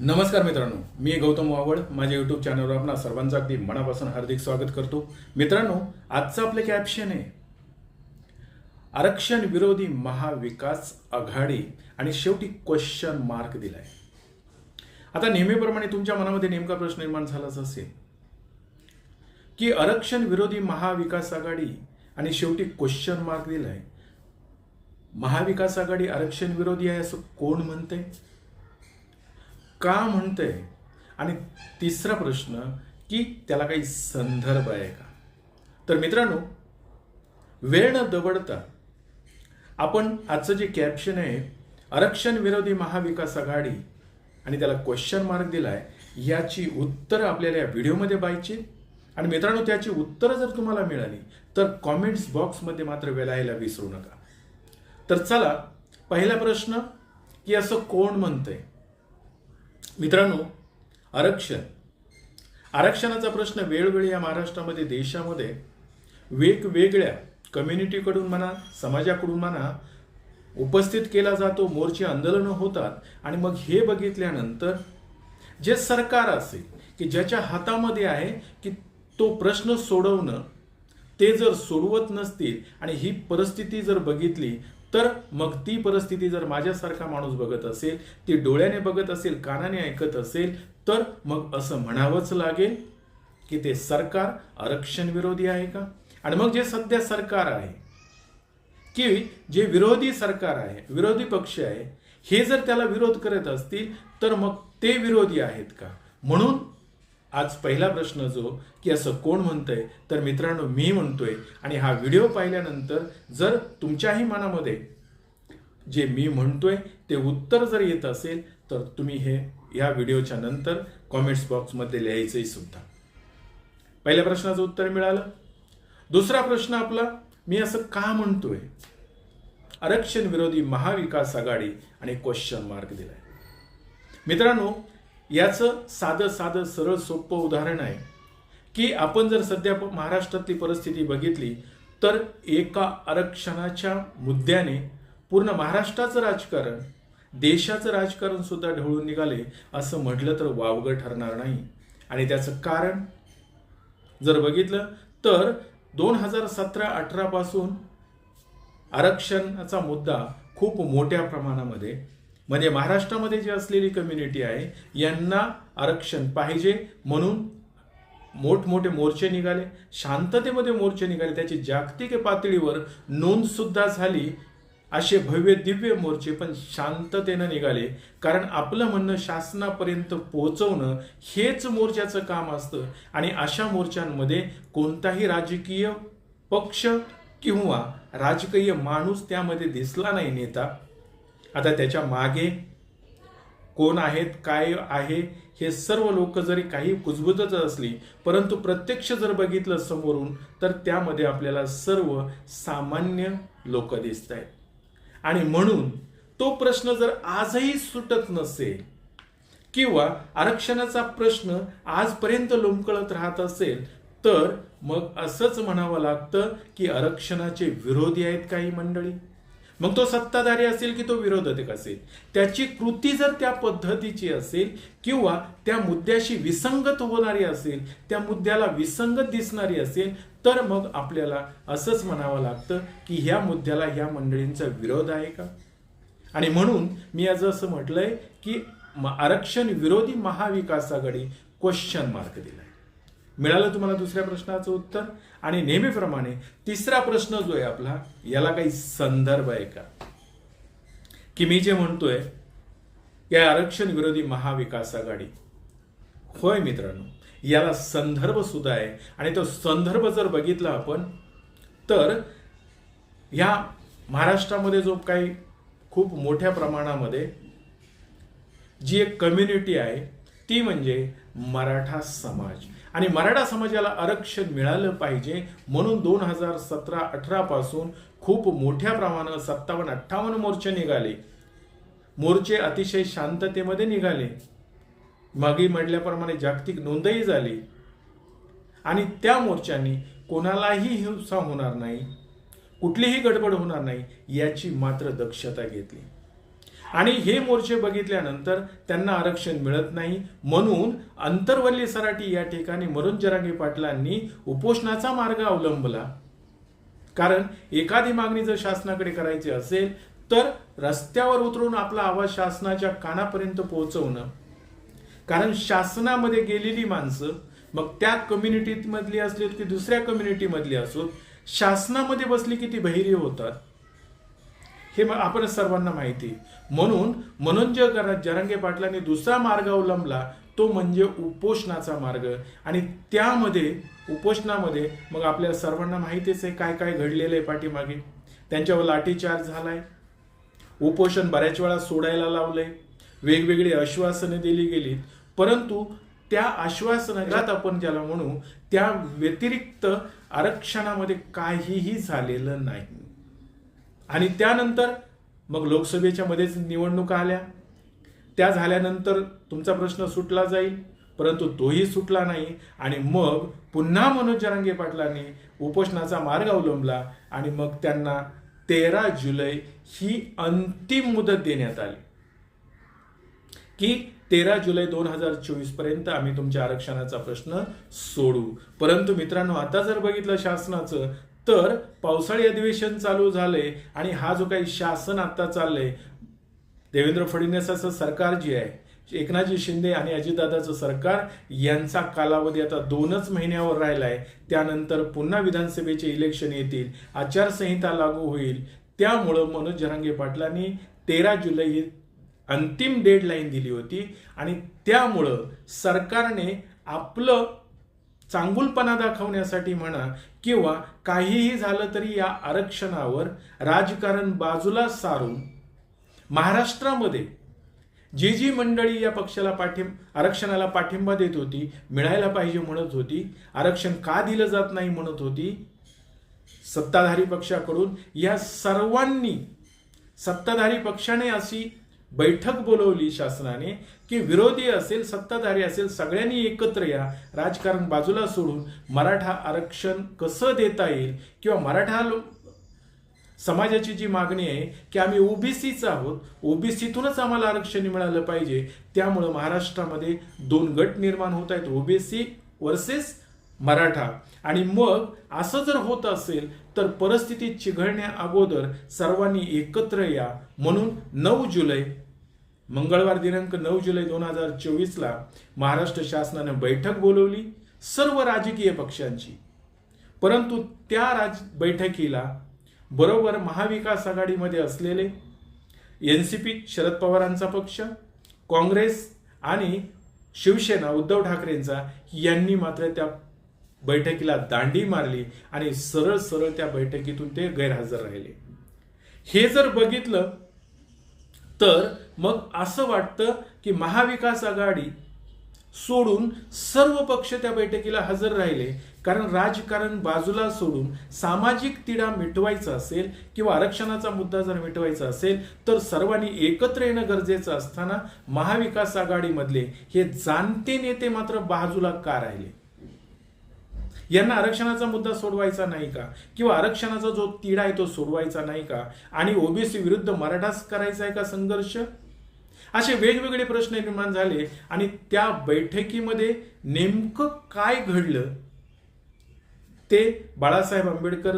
नमस्कार मित्रांनो मी गौतम वावळ. माझ्या युट्यूब चॅनलवर आपणा सर्वांचं अगदी मनापासून हार्दिक स्वागत करतो. मित्रांनो आजचं आपलं कॅप्शन आहे आरक्षण विरोधी महाविकास आघाडी आणि शेवटी क्वेश्चन मार्क दिलाय. आता नेहमीप्रमाणे तुमच्या मनामध्ये नेमका प्रश्न निर्माण झालाच असेल की आरक्षण विरोधी महाविकास आघाडी आणि शेवटी क्वेश्चन मार्क दिलाय. महाविकास आघाडी आरक्षण विरोधी आहे असं कोण म्हणते का म्हणतंय आणि तिसरा प्रश्न की त्याला काही संदर्भ आहे का? तर मित्रांनो वेळ न दवडता आपण आजचं जे कॅप्शन आहे आरक्षण विरोधी महाविकास आघाडी आणि त्याला क्वेश्चन मार्क दिलाय याची उत्तरं आपल्याला या व्हिडिओमध्ये पाहिजे. आणि मित्रांनो त्याची उत्तरं जर तुम्हाला मिळाली तर कॉमेंट्स बॉक्समध्ये मात्र वेलायला विसरू नका. तर चला पहिला प्रश्न की असं कोण म्हणतंय? मित्रांनो आरक्षण. आरक्षणाचा प्रश्न वेळोवेळी या महाराष्ट्रामध्ये देशामध्ये वेगवेगळ्या कम्युनिटीकडून म्हणा समाजाकडून म्हणा उपस्थित केला जातो. मोर्चे आंदोलनं होतात. आणि मग हे बघितल्यानंतर जे सरकार असेल की ज्याच्या हातामध्ये आहे की तो प्रश्न सोडवणं ते जर सोडवत नसतील आणि ही परिस्थिती जर बघितली तर मग ती परिस्थिती जर माझ्यासारखा माणूस बघत असेल ती डोळ्याने बघत असेल कानाने ऐकत असेल तर मग असं म्हणावंच लागेल की ते सरकार आरक्षण विरोधी आहे का? आणि मग जे सध्या सरकार आहे की जे विरोधी सरकार आहे विरोधी पक्ष आहे हे जर त्याला विरोध करत असतील तर मग ते विरोधी आहेत का? म्हणून आज पहिला प्रश्न जो की असं कोण म्हणतंय? तर मित्रांनो मी म्हणतोय. आणि हा व्हिडिओ पाहिल्यानंतर जर तुमच्याही मनामध्ये जे मी म्हणतोय ते उत्तर जर येत असेल तर तुम्ही हे या व्हिडिओच्या नंतर कॉमेंट्स बॉक्समध्ये लिहायचंही सुद्धा. पहिल्या प्रश्नाचं उत्तर मिळालं. दुसरा प्रश्न आपला मी असं का म्हणतोय? आरक्षण विरोधी महाविकास आघाडी आणि क्वेश्चन मार्क दिलाय. मित्रांनो याचं साधं साधं सरळ सोपं उदाहरण आहे की आपण जर सध्या महाराष्ट्रातली परिस्थिती बघितली तर एका आरक्षणाच्या मुद्द्याने पूर्ण महाराष्ट्राचं राजकारण देशाचं राजकारण सुद्धा ढवळून निघाले असं म्हटलं तर वावगं ठरणार नाही. आणि त्याचं कारण जर बघितलं तर दोन हजार सतरा अठरापासून आरक्षणाचा मुद्दा खूप मोठ्या प्रमाणामध्ये म्हणजे महाराष्ट्रामध्ये जी असलेली कम्युनिटी आहे यांना आरक्षण पाहिजे म्हणून मोठमोठे मोर्चे निघाले. शांततेमध्ये मोर्चे निघाले. त्याची जागतिक पातळीवर नोंदसुद्धा झाली. असे भव्य दिव्य मोर्चे पण शांततेनं निघाले. कारण आपलं म्हणणं शासनापर्यंत पोहोचवणं हेच मोर्चाचं काम असतं. आणि अशा मोर्चांमध्ये कोणताही राजकीय पक्ष किंवा राजकीय माणूस त्यामध्ये दिसला नाही नेता. आता त्याच्यामागे कोण आहेत काय आहे हे सर्व लोक जरी काही कुजबुजत असली परंतु प्रत्यक्ष जर बघितलं समोरून तर त्यामध्ये आपल्याला सर्व सामान्य लोक दिसत आहेत. आणि म्हणून तो प्रश्न जर आजही सुटत नसेल किंवा आरक्षणाचा प्रश्न आजपर्यंत लोंबकळत राहत असेल तर मग असंच म्हणावं लागतं की आरक्षणाचे विरोधी आहेत काही मंडळी. मग तो सत्ताधारी असेल की तो विरोधक असेल? त्याची कृती जर त्या पद्धतीची असेल किंवा त्या मुद्द्याशी विसंगत होणारी असेल त्या मुद्द्याला विसंगत दिसणारी असेल तर मग आपल्याला असंच म्हणावं लागतं की ह्या मुद्द्याला ह्या मंडळींचा विरोध आहे का? आणि म्हणून मी आज असं म्हटलंय की आरक्षण विरोधी महाविकास आघाडी क्वेश्चन मार्क दिला मिळालं तुम्हाला दुसऱ्या प्रश्नाचं उत्तर? आणि नेहमीप्रमाणे तिसरा प्रश्न जो आहे आपला याला काही संदर्भ आहे का? की मी जे म्हणतोय या आरक्षण विरोधी महाविकास आघाडी. होय मित्रांनो याला संदर्भ सुद्धा आहे. आणि तो संदर्भ जर बघितला आपण तर या महाराष्ट्रामध्ये जो काही खूप मोठ्या प्रमाणामध्ये जी एक कम्युनिटी आहे ती म्हणजे मराठा समाज. आणि मराठा समाजाला आरक्षण मिळालं पाहिजे म्हणून दोन हजार सतरा अठरा पासून खूप मोठ्या प्रमाणात सत्तावन्न अठ्ठावन्न मोर्चे निघाले. मोर्चे अतिशय शांततेमध्ये निघाले. मागे म्हटल्याप्रमाणे जागतिक नोंदही झाली. आणि त्या मोर्चांनी कोणालाही हिंसा होणार नाही कुठलीही गडबड होणार नाही याची मात्र दक्षता घेतली. आणि हे मोर्चे बघितल्यानंतर त्यांना आरक्षण मिळत नाही. म्हणून अंतरवल्ली सराटी या ठिकाणी मनोज जरांगे पाटलांनी उपोषणाचा मार्ग अवलंबला. कारण एखादी मागणी जर शासनाकडे करायची असेल तर रस्त्यावर उतरून आपला आवाज शासनाच्या कानापर्यंत पोहोचवणं. कारण शासनामध्ये गेलेली माणसं मग त्या कम्युनिटीमधली असली की दुसऱ्या कम्युनिटी मधली शासनामध्ये बसली की ती बहिरी होतात. हे मग आपण सर्वांना माहिती. म्हणून मनोज जर- जरांगे पाटलांनी दुसरा मार्ग अवलंबला तो म्हणजे उपोषणाचा मार्ग. आणि त्यामध्ये उपोषणामध्ये मग आपल्या सर्वांना माहितीच आहे काय काय घडलेलं आहे पाठीमागे. त्यांच्यावर लाठीचार्ज झालाय. उपोषण बऱ्याच वेळा सोडायला लावलंय. वेगवेगळी आश्वासने दिली गेलीत. परंतु त्या आश्वासनात आपण ज्याला म्हणू त्या व्यतिरिक्त आरक्षणामध्ये काहीही झालेलं नाही. आणि त्यानंतर मग लोकसभेच्या मध्येच निवडणुका आल्या. त्या झाल्यानंतर तुमचा प्रश्न सुटला जाईल परंतु तोही सुटला नाही. आणि मग पुन्हा मनोज जरांगे पाटलांनी उपोषणाचा मार्ग अवलंबला आणि मग त्यांना तेरा जुलै ही अंतिम मुदत देण्यात आली. की तेरा जुलै दोन हजार चोवीसपर्यंत आम्ही तुमच्या आरक्षणाचा प्रश्न सोडू. परंतु मित्रांनो आता जर बघितलं शासनाचं तर पावसाळी अधिवेशन चालू झालंय आणि हा जो काही शासन आता चाललंय देवेंद्र फडणवीसाचं सरकार जे आहे एकनाथजी शिंदे आणि अजितदादाचं सरकार यांचा कालावधी आता दोनच महिन्यावर राहिलाय. त्यानंतर पुन्हा विधानसभेचे इलेक्शन येतील आचारसंहिता लागू होईल. त्यामुळं मनोज जरांगे पाटलांनी तेरा जुलै ही अंतिम डेडलाईन दिली होती आणि त्यामुळं सरकारने आपलं चांगुलपणा दाखवण्यासाठी म्हणा किंवा काहीही झालं तरी या आरक्षणावर राजकारण बाजूला सारून महाराष्ट्रामध्ये जी जी मंडळी या पक्षाला पाठिंब आरक्षणाला पाठिंबा देत होती मिळायला पाहिजे म्हणत होती आरक्षण का दिलं जात नाही म्हणत होती सत्ताधारी पक्षाकडून या सर्वांनी सत्ताधारी पक्षाने अशी बैठक बोलवली शासनाने की विरोधी असेल सत्ताधारी असेल सगळ्यांनी एकत्र या राजकारण बाजूला सोडून मराठा आरक्षण कसं देता येईल किंवा मराठा लो- समाजाची जी मागणी आहे की आम्ही ओबीसीच आहोत ओबीसीतूनच आम्हाला आरक्षण मिळालं पाहिजे त्यामुळं महाराष्ट्रामध्ये दोन गट निर्माण होत आहेत ओबीसी वर्सेस मराठा. आणि मग असं जर होत असेल तर परिस्थिती चिघळण्या अगोदर सर्वांनी एकत्र या. म्हणून नऊ जुलै मंगळवार दिनांक नऊ जुलै दोन हजार चोवीसला महाराष्ट्र शासनाने बैठक बोलवली सर्व राजकीय पक्षांची. परंतु त्या राज बैठकीला बरोबर महाविकास आघाडीमध्ये असलेले एन सी पी शरद पवारांचा पक्ष काँग्रेस आणि शिवसेना उद्धव ठाकरेंचा यांनी मात्र त्या बैठकीला दांडी मारली आणि सरळ सरळ त्या बैठकीतून ते गैरहजर राहिले. हे जर बघितलं तर मग असं वाटतं की महाविकास आघाडी सोडून सर्व पक्ष त्या बैठकीला हजर राहिले. कारण राजकारण बाजूला सोडून सामाजिक तिढा मिटवायचा असेल किंवा आरक्षणाचा मुद्दा जर मिटवायचा असेल तर सर्वांनी एकत्र येणं गरजेचं असताना महाविकास आघाडीमधले हे जाणते नेते मात्र बाजूला का राहिले? यांना आरक्षणाचा मुद्दा सोडवायचा नाही का? किंवा आरक्षणाचा जो तिढा आहे तो सोडवायचा नाही का? आणि ओबीसी विरुद्ध मराठाच करायचा आहे का संघर्ष? असे वेगवेगळे प्रश्न निर्माण झाले आणि त्या बैठकीमध्ये नेमकं काय घडलं ते बाळासाहेब आंबेडकर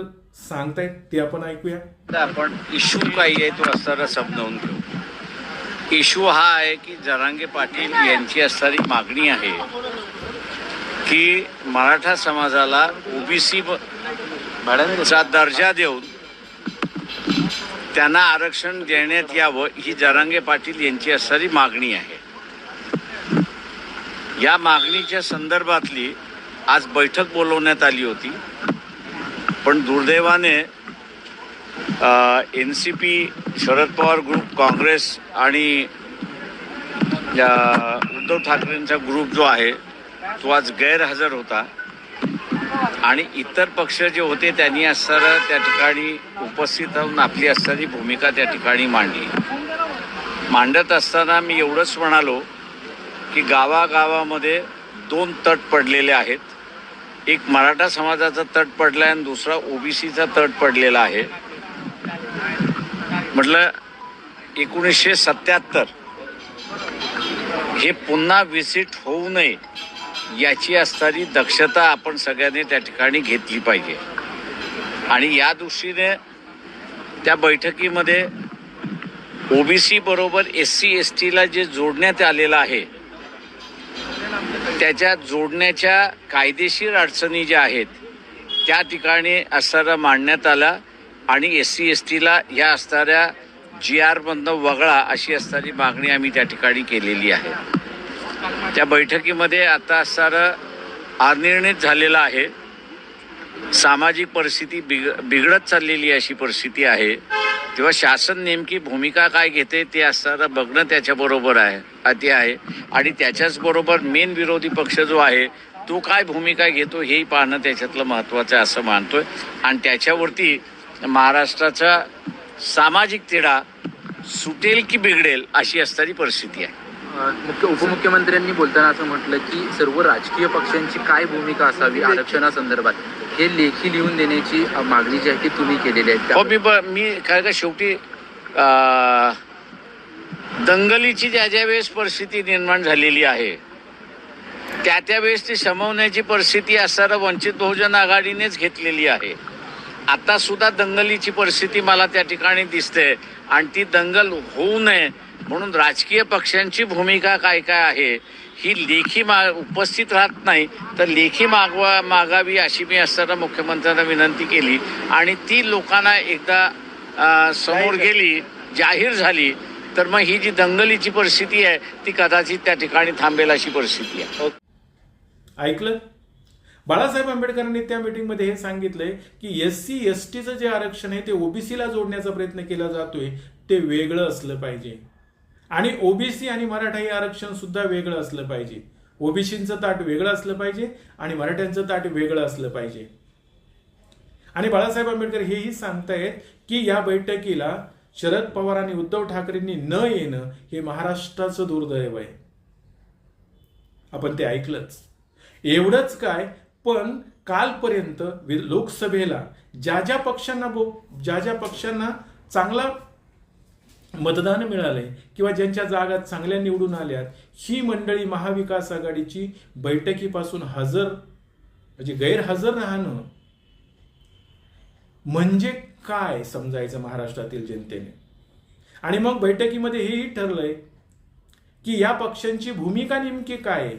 सांगतायत ते आपण ऐकूया. आपण इश्यू काही आहे तो असताना समजावून घेऊ. इश्यू हा आहे की जरांगे पाटील यांची असणारी मागणी आहे. की मराठा समाजाला ओबीसी चा दर्जा देऊन त्यांना आरक्षण देण्यात यावं ही जरांगे पाटील यांची असणारी मागणी आहे. या मागणीच्या संदर्भातली आज बैठक बोलवण्यात आली होती. पण दुर्दैवाने N C P Sharad Pawar group Congress आणि उद्धव ठाकरेंचा ग्रुप जो आहे तो आज गैरहजर होता. आणि इतर पक्ष जे होते त्यांनी असणारं त्या ठिकाणी उपस्थित राहून आपली असणारी भूमिका त्या ठिकाणी मांडली. मांडत असताना मी एवढंच म्हणालो की गावागावामध्ये दोन तट पडलेले आहेत. एक मराठा समाजाचा तट पडला आहे आणि दुसरा ओबीसीचा तट पडलेला आहे. म्हटलं एकोणीसशे सत्याहत्तर हे पुन्हा विजिट होऊ नये. याची असणारी दक्षता आपण सगळ्यांनी त्या ठिकाणी घेतली पाहिजे. आणि या दृष्टीने त्या बैठकीमध्ये ओबीसी बरोबर एस सी एस टीला जे जोडण्यात आलेलं आहे त्याच्या जोडण्याच्या कायदेशीर अडचणी ज्या आहेत त्या ठिकाणी असणारा मांडण्यात आला आणि एस सी एस टीला या असणाऱ्या जी आरमधनं वगळा अशी असणारी मागणी आम्ही त्या ठिकाणी केलेली आहे. त्या बैठकीमध्ये आता असणारं अनिर्णित झालेलं आहे. सामाजिक परिस्थिती बिग बिघडत चाललेली अशी परिस्थिती आहे. तेव्हा शासन नेमकी भूमिका काय घेते ते असताना बघणं त्याच्याबरोबर आहे ते आहे. आणि त्याच्याचबरोबर मेन विरोधी पक्ष जो आहे तो काय भूमिका घेतो हेही पाहणं त्याच्यातलं महत्त्वाचं आहे असं मानतोय. आणि त्याच्यावरती महाराष्ट्राचा सामाजिक तिढा सुटेल की बिघडेल अशी असणारी परिस्थिती आहे. मुख्य उपमुख्यमंत्र्यांनी बोलताना असं म्हटलं की सर्व राजकीय पक्षांची काय भूमिका असावी आरक्षणासंदर्भात? हे लेखी लिहून देण्याची मागणी जी आहे ती तुम्ही केलेली आहे. हो मी मी काय का शेवटी दंगलीची ज्या ज्या वेळेस परिस्थिती निर्माण झालेली आहे त्या त्या वेळेस ती शमवण्याची परिस्थिती असणारं वंचित बहुजन आघाडीनेच घेतलेली आहे. आता सुद्धा दंगलीची परिस्थिती मला त्या ठिकाणी दिसते आणि ती दंगल होऊ नये म्हणून राजकीय पक्षांची भूमिका काय काय आहे ही लेखी मा उपस्थित राहत नाही तर लेखी मागवा मागावी अशी मी असताना मुख्यमंत्र्यांना विनंती केली. आणि ती लोकांना एकदा समोर गेली जाहीर झाली तर मग ही जी दंगलीची परिस्थिती आहे ती कदाचित त्या ठिकाणी थांबेल अशी परिस्थिती आहे. ऐकलं? बाळासाहेब आंबेडकरांनी त्या मीटिंगमध्ये हे सांगितलंय की एस सी एस टीचं जे आरक्षण आहे ते ओबीसीला जोडण्याचा प्रयत्न केला जातोय ते वेगळं असलं पाहिजे. आणि ओबीसी आणि मराठा हे आरक्षण सुद्धा वेगळं असलं पाहिजे. ओबीसीचं ताट वेगळं असलं पाहिजे आणि मराठ्यांचं ताट वेगळं असलं पाहिजे. आणि बाळासाहेब आंबेडकर हेही सांगतायत की या बैठकीला शरद पवार आणि उद्धव ठाकरेंनी न येणं हे महाराष्ट्राचं दुर्दैव आहे. आपण ते ऐकलंच. एवढंच काय पण कालपर्यंत लोकसभेला ज्या ज्या पक्षांना बो ज्या ज्या पक्षांना चांगला मतदान मिळालंय किंवा ज्यांच्या जागा चांगल्या निवडून आल्यात ही मंडळी महाविकास आघाडीची बैठकीपासून हजर म्हणजे गैरहजर राहणं म्हणजे काय समजायचं महाराष्ट्रातील जनतेने? आणि मग बैठकीमध्ये हेही ठरलंय की या पक्षांची भूमिका नेमकी काय आहे?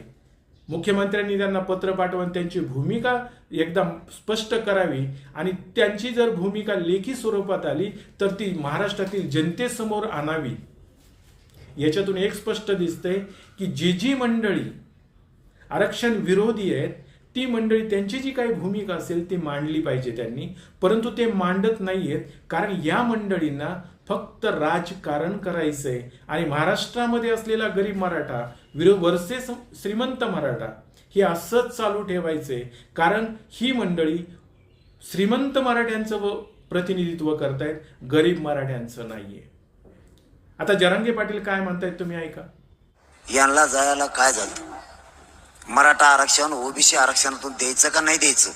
मुख्यमंत्र्यांनी त्यांना पत्र पाठवून त्यांची भूमिका एकदम स्पष्ट करावी. आणि त्यांची जर भूमिका लेखी स्वरूपात आली तर ती महाराष्ट्रातील जनतेसमोर आणावी. याच्यातून एक स्पष्ट दिसतंय की जी जी मंडळी आरक्षण विरोधी आहेत ती मंडळी त्यांची जी काही भूमिका असेल ती मांडली पाहिजे त्यांनी. परंतु ते मांडत नाहीयेत कारण या मंडळींना फक्त राजकारण करायचंय. आणि महाराष्ट्रामध्ये असलेला गरीब मराठा विरो वर्सेस श्रीमंत मराठा हे असंच चालू ठेवायचंय कारण ही मंडळी श्रीमंत मराठ्यांचं व प्रतिनिधित्व करतायत गरीब मराठ्यांचं नाहीये. आता जरांगे पाटील काय म्हणतायत तुम्ही ऐका. यांना जायला काय झालं? मराठा आरक्षण ओबीसी आरक्षणातून द्यायचं का नाही द्यायचं?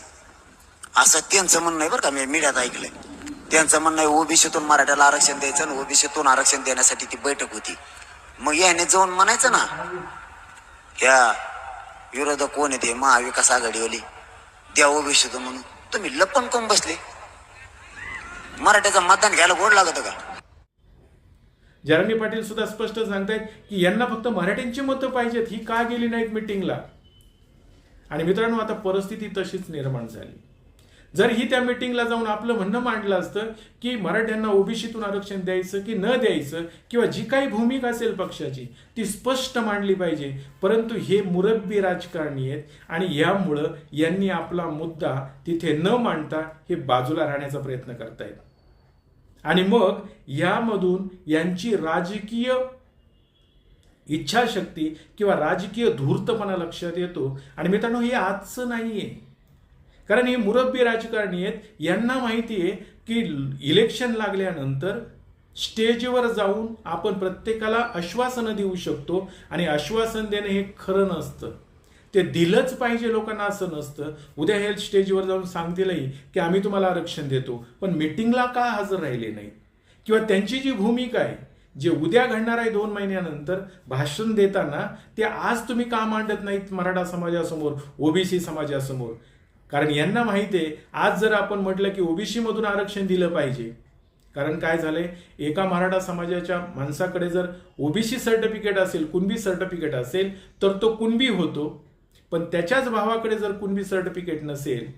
असं त्यांचं म्हणणं आहे बरं का मी मीडियात ऐकलंय. त्यांचं म्हणणं आहे ओबीसीतून मराठ्याला आरक्षण द्यायचं आणि ओबीसीतून आरक्षण देण्यासाठी ती बैठक होती. मग याने जाऊन म्हणायचं ना या विरोधक कोण येते महाविकास आघाडीवाली. द्या ओबीसीतून म्हणून. तुम्ही लपन कोण बसले? मराठ्याचं मतदान घ्यायला गोड लागत का? जरांगे पाटील सुद्धा स्पष्ट सांगतायत की यांना फक्त मराठ्यांची मतं पाहिजेत. ही का गेली नाहीत मिटिंगला आणि मित्रांनो आता परिस्थिती तशीच निर्माण झाली. जर ही त्या मिटिंगला जाऊन आपलं म्हणणं मांडलं असतं की मराठ्यांना ओबीसीतून आरक्षण द्यायचं की न द्यायचं किंवा जी काही भूमिका असेल पक्षाची ती स्पष्ट मांडली पाहिजे. परंतु हे मुरब्बी राजकारणी आहेत आणि यामुळं यांनी आपला मुद्दा तिथे न मांडता हे बाजूला राहण्याचा प्रयत्न करतायत. आणि मग यामधून यांची राजकीय इच्छाशक्ती किंवा राजकीय धूर्तपणा लक्षात येतो. आणि मित्रांनो हे आजचं नाहीये. कारण हे मुरब्बी राजकारणी आहेत. यांना माहिती आहे की इलेक्शन लागल्यानंतर स्टेजवर जाऊन आपण प्रत्येकाला आश्वासनं देऊ शकतो आणि आश्वासन देणं हे खरं नसतं. ते दिलंच पाहिजे लोकांना असं नसतं. उद्या हे स्टेजवर जाऊन सांगतीलही की आम्ही तुम्हाला आरक्षण देतो. पण मिटिंगला का हजर राहिले नाही किंवा त्यांची जी भूमिका आहे जे उद्या घडणार आहे दोन महिन्यानंतर भाषण देताना ते आज तुम्ही का मांडत नाहीत मराठा समाजासमोर ओबीसी समाजासमोर? कारण यांना माहिती आहे आज जर आपण म्हटलं की ओबीसी मधून आरक्षण दिलं पाहिजे कारण काय झालंय? एका मराठा समाजाच्या माणसाकडे जर ओबीसी सर्टिफिकेट असेल कुणबी सर्टिफिकेट असेल तर तो कुणबी होतो. पण त्याच्याच भावाकडे जर कुणबी सर्टिफिकेट नसेल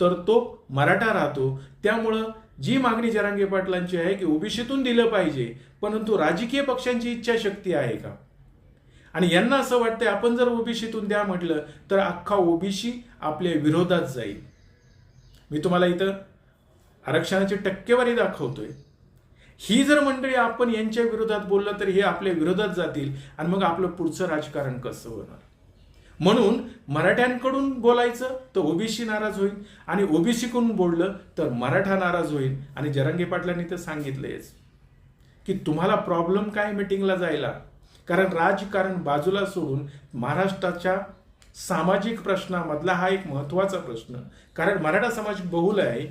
तर तो मराठा राहतो. त्यामुळं जी मागणी जरांगे पाटलांची आहे की ओबीसीतून दिलं पाहिजे परंतु राजकीय पक्षांची इच्छाशक्ती आहे का? आणि यांना असं वाटतंय आपण जर ओबीसीतून द्या म्हटलं तर अख्खा ओबीसी आपल्या विरोधात जाईल. मी तुम्हाला इथं आरक्षणाची टक्केवारी दाखवतोय. ही जर मंडळी आपण यांच्या विरोधात बोललं तर हे आपल्या विरोधात जातील आणि मग आपलं पुढचं राजकारण कसं होणार? म्हणून मराठ्यांकडून बोलायचं तर ओबीसी नाराज होईल. आणि ओबीसीकडून बोललं तर मराठा नाराज होईल. आणि जरांगे पाटलांनी तर सांगितलंयच की तुम्हाला प्रॉब्लेम काय मिटिंगला जायला? कारण राजकारण बाजूला सोडून महाराष्ट्राच्या सामाजिक प्रश्नामधला हा एक महत्त्वाचा प्रश्न. कारण मराठा समाज बहुल आहे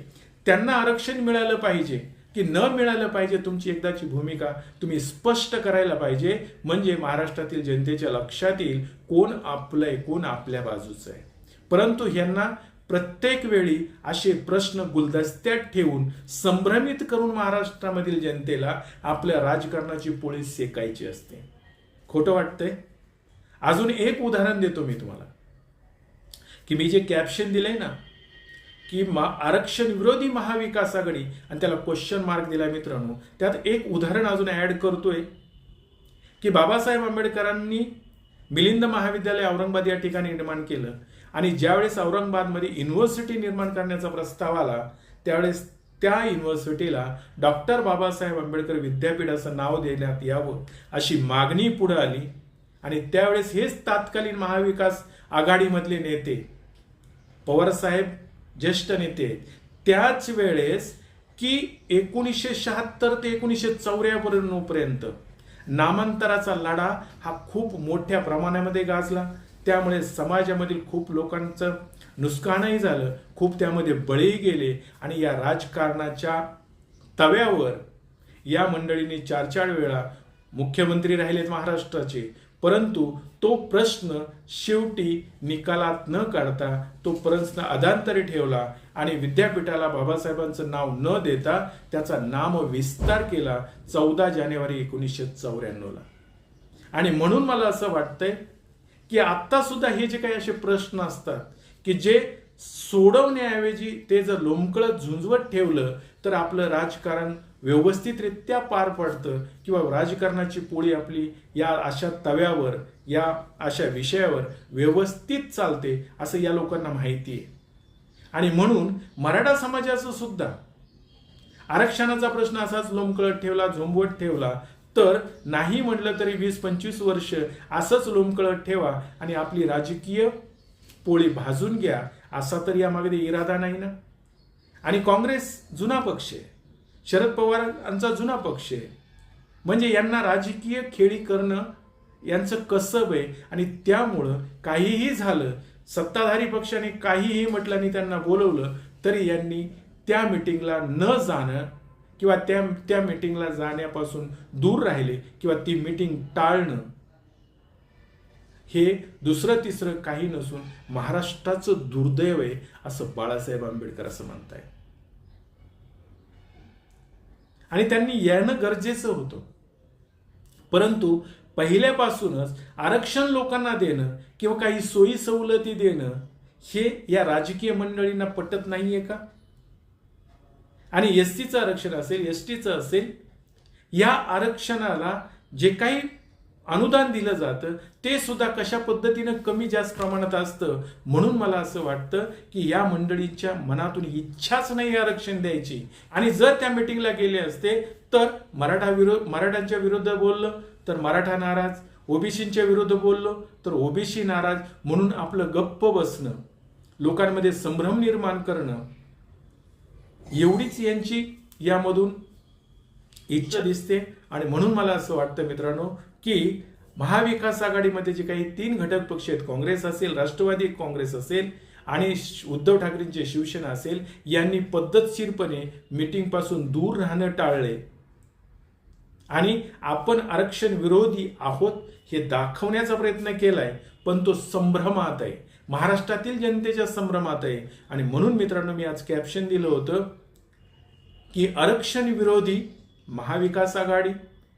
त्यांना आरक्षण मिळालं पाहिजे की न मिळालं पाहिजे तुमची एकदाची भूमिका तुम्ही स्पष्ट करायला पाहिजे. म्हणजे महाराष्ट्रातील जनतेच्या लक्षात येईल कोण आपलंय कोण आपल्या बाजूचं आहे. परंतु यांना प्रत्येक वेळी असे प्रश्न गुलदस्त्यात ठेवून संभ्रमित करून महाराष्ट्रामधील जनतेला आपल्या राजकारणाची पोळी सेकायची असते. खोटं वाटतंय. अजून एक उदाहरण देतो मी तुम्हाला. की मी जे कॅप्शन दिलंय ना की मा आरक्षण विरोधी महाविकास आघाडी आणि त्याला क्वेश्चन मार्क दिला मित्रांनो. त्यात एक उदाहरण अजून ॲड करतोय की बाबासाहेब आंबेडकरांनी मिलिंद महाविद्यालय औरंगाबाद या ठिकाणी निर्माण केलं. आणि ज्यावेळेस औरंगाबादमध्ये युनिव्हर्सिटी निर्माण करण्याचा प्रस्ताव आला त्यावेळेस त्या युनिव्हर्सिटीला डॉक्टर बाबासाहेब आंबेडकर विद्यापीठ असं नाव देण्यात यावं अशी मागणी पुढे आली. आणि त्यावेळेस हेच तात्कालीन महाविकास आघाडीमधले नेते पवारसाहेब ज्येष्ठ नेते त्याच वेळेस की एकोणीसशे शहात्तर ते एकोणीसशे चौऱ्याण्णव नामांतराचा लढा हा खूप मोठ्या प्रमाणामध्ये गाजला. त्यामुळे समाजामधील खूप लोकांचं नुकसानही झालं. खूप त्यामध्ये बळीही गेले. आणि या राजकारणाच्या तव्यावर या मंडळीने चार चार वेळा मुख्यमंत्री राहिलेत महाराष्ट्राचे. परंतु तो प्रश्न शेवटी निकालात न काढता तो प्रश्न अधांतरी ठेवला आणि विद्यापीठाला बाबासाहेबांचं नाव न देता त्याचा नाम विस्तार केला चौदा जानेवारी एकोणीसशे चौऱ्याण्णवला. आणि म्हणून मला असं वाटतंय की आत्ता सुद्धा हे जे काही असे प्रश्न असतात की जे सोडवण्याऐवजी ते जर लोंबकळत झुंजवत ठेवलं तर आपलं राजकारण व्यवस्थितरित्या पार पडतं किंवा राजकारणाची पोळी आपली या अशा तव्यावर या अशा विषयावर व्यवस्थित चालते असं या लोकांना माहिती आहे. आणि म्हणून मराठा समाजाचं सुद्धा आरक्षणाचा प्रश्न असाच लोंबकळत ठेवला झोंबवत ठेवला तर नाही म्हटलं तरी वीस पंचवीस वर्ष असंच लोंबकळत ठेवा आणि आपली राजकीय पोळी भाजून घ्या असा तर यामागे इरादा नाही ना? आणि काँग्रेस जुना पक्ष आहे. शरद पवारांचा जुना पक्ष आहे. म्हणजे यांना राजकीय खेळी करणं यांचं कसब आहे आणि त्यामुळं काहीही झालं सत्ताधारी पक्षाने काहीही म्हटलं आणि त्यांना बोलवलं तरी यांनी त्या मिटिंगला न जाणं किंवा त्या त्या मिटिंगला जाण्यापासून दूर राहिले किंवा ती मिटिंग टाळणं हे दुसरं तिसरं काही नसून महाराष्ट्राचं दुर्दैव आहे असं बाळासाहेब आंबेडकर असं म्हणताय. आणि त्यांनी येणं गरजेचं होतं. परंतु पहिल्यापासूनच आरक्षण लोकांना देणं किंवा काही सोयी सवलती देणं हे या राजकीय मंडळींना पटत नाहीये का? आणि एस टीचं आरक्षण असेल एस टीचं असेल या आरक्षणाला जे काही अनुदान दिलं जातं ते सुद्धा कशा पद्धतीनं कमी जास्त प्रमाणात असतं म्हणून मला असं वाटतं की या मंडळीच्या मनातून इच्छाच नाही आरक्षण द्यायची. आणि जर त्या मिटिंगला गेले असते तर मराठा विरोध मराठ्यांच्या विरुद्ध बोललं तर मराठा नाराज ओबीसींच्या विरुद्ध बोललो तर ओबीसी नाराज म्हणून आपलं गप्प बसणं लोकांमध्ये संभ्रम निर्माण करणं एवढीच यांची यामधून इच्छा दिसते. आणि म्हणून मला असं वाटतं मित्रांनो की महाविकास आघाडीमध्ये जे काही तीन घटक पक्ष आहेत काँग्रेस असेल राष्ट्रवादी काँग्रेस असेल आणि श- उद्धव ठाकरेंची शिवसेना असेल यांनी पद्धतशीरपणे मिटिंगपासून दूर राहणं टाळले आणि आपण आरक्षण विरोधी आहोत हे दाखवण्याचा प्रयत्न केलाय पण तो संभ्रमात आहे. महाराष्ट्रातील जनतेच्या संभ्रमात आहे. आणि म्हणून मित्रांनो मी आज कॅप्शन दिलं होतं की आरक्षण विरोधी महाविकास आघाडी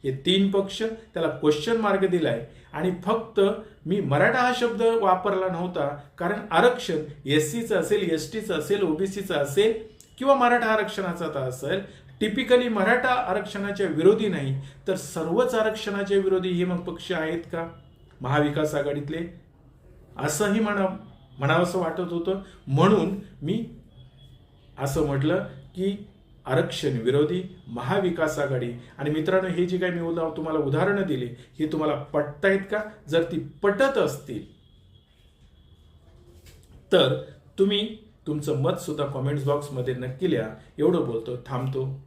हे तीन पक्ष त्याला क्वेश्चन मार्क दिलाय. आणि फक्त मी मराठा हा शब्द वापरला नव्हता कारण आरक्षण एस सीचं असेल एस टीचं असेल ओबीसीचं असेल किंवा मराठा आरक्षणाचा तर असेल टिपिकली मराठा आरक्षणाच्या विरोधी नाही तर सर्वच आरक्षणाच्या विरोधी हे मग पक्ष आहेत का? महाविकास आघाडीतले असंही म्हणा म्हणावंसं वाटत होतं. म्हणून मी असं म्हटलं की आरक्षण विरोधी महाविकास आघाडी. आणि मित्रांनो हे जी काही मी उदा तुम्हाला उदाहरणं दिली ही तुम्हाला पटतायत का? जर ती पटत असतील तर तुम्ही तुमचं मत सुद्धा कॉमेंट्स बॉक्समध्ये नक्की लिहा. एवढं बोलतो थांबतो.